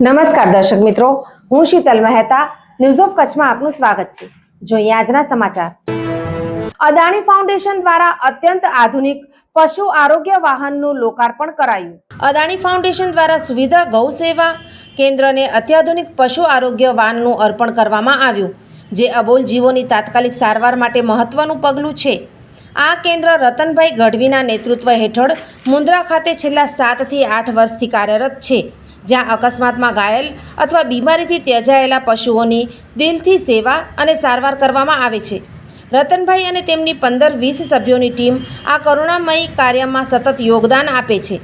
નમસ્કાર દર્શક મિત્રો, હું શીતલ મહેતા ન્યૂઝ ઓફ કચ્છમાં આપનું સ્વાગત છે. જોઈએ આજના સમાચાર. અદાણી ફાઉન્ડેશન દ્વારા અત્યંત આધુનિક પશુ આરોગ્ય વાહનનું લોકાર્પણ કરાયું. અદાણી ફાઉન્ડેશન દ્વારા સુવિધા, ગૌ સેવા કેન્દ્રને અત્યાધુનિક પશુ આરોગ્ય વાનનું અર્પણ કરવામાં આવ્યું, જે અબોલ જીવોની તાત્કાલિક સારવાર માટે મહત્વનું પગલું છે. આ કેન્દ્ર રતનભાઈ ગઢવીના નેતૃત્વ હેઠળ મુન્દ્રા ખાતે છેલ્લા સાતથી આઠ વર્ષથી કાર્યરત છે. જ્યાં અકસ્માતમાં ઘાયલ અથવા બીમારીથી ત્યજાયેલા પશુઓની દિલથી સેવા અને સારવાર કરવામાં આવે છે. રતનભાઈ અને તેમની પંદર વીસ સભ્યોની ટીમ આ કરુણામયી કાર્યમાં સતત યોગદાન આપે છે.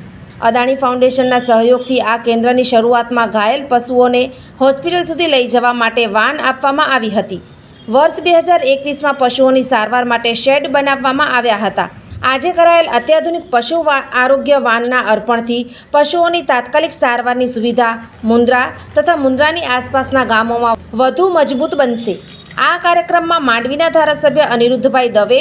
અદાણી ફાઉન્ડેશનના સહયોગથી આ કેન્દ્રની શરૂઆતમાં ઘાયલ પશુઓને હોસ્પિટલ સુધી લઈ જવા માટે વાન આપવામાં આવી હતી. વર્ષ બે હજાર એકવીસમાં પશુઓની સારવાર માટે શેડ બનાવવામાં આવ્યા હતા. આજે કરાયેલ અત્યાધુનિક પશુ આરોગ્ય વાનના અર્પણથી પશુઓની તાત્કાલિક સારવારની સુવિધા મુન્દ્રા તથા મુન્દ્રાની આસપાસના ગામોમાં વધુ મજબૂત બનશે. આ કાર્યક્રમમાં માંડવીના ધારાસભ્ય અનિરુદ્ધભાઈ દવે,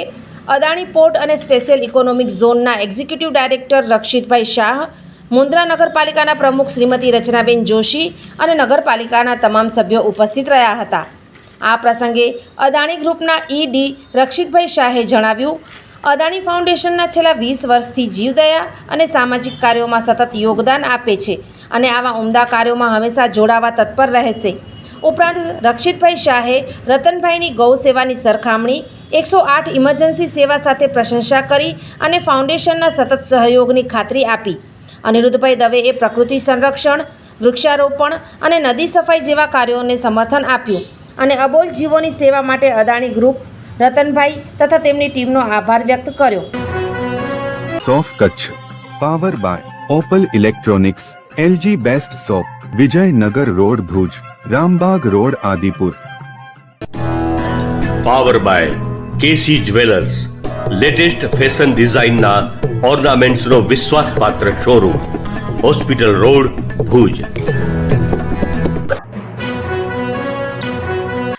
અદાણી પોર્ટ અને સ્પેશિયલ ઇકોનોમિક ઝોનના એક્ઝિક્યુટિવ ડાયરેક્ટર રક્ષિતભાઈ શાહ મુન્દ્રા નગરપાલિકાના પ્રમુખ શ્રીમતી રચનાબેન જોશી અને નગરપાલિકાના તમામ સભ્યો ઉપસ્થિત રહ્યા હતા. આ પ્રસંગે અદાણી ગ્રુપના ઈડી રક્ષિતભાઈ શાહે જણાવ્યું અદાણી ફાઉન્ડેશનના છેલ્લા વીસ વર્ષથી જીવદયા અને સામાજિક કાર્યોમાં સતત યોગદાન આપે છે અને આવા ઉમદા કાર્યોમાં હંમેશા જોડાવા તત્પર રહેશે. ઉપરાંત રક્ષિતભાઈ શાહે રતનભાઈની ગૌ સેવાની સરખામણી, એકસો આઠ ઇમરજન્સી સેવા સાથે પ્રશંસા કરી અને ફાઉન્ડેશનના સતત સહયોગની ખાતરી આપી. અનિરુદ્ધભાઈ દવેએ પ્રકૃતિ સંરક્ષણ, વૃક્ષારોપણ અને નદી સફાઈ જેવા કાર્યોને સમર્થન આપ્યું અને અબોલ જીવોની સેવા માટે અદાણી ગ્રુપ રતનભાઈ તથા તેમની ટીમનો આભાર વ્યક્ત કર્યો. સોફ Kutch. Power by Opal electronics LG best shop Vijaynagar road Bhuj Rambag road Adipur. Power by KC jewellers latest fashion ડિઝાઇનના ઓર્નામેન્ટ્સનો વિશ્વાસપાત્ર શોરૂમ હોસ્પિટલ રોડ ભુજ.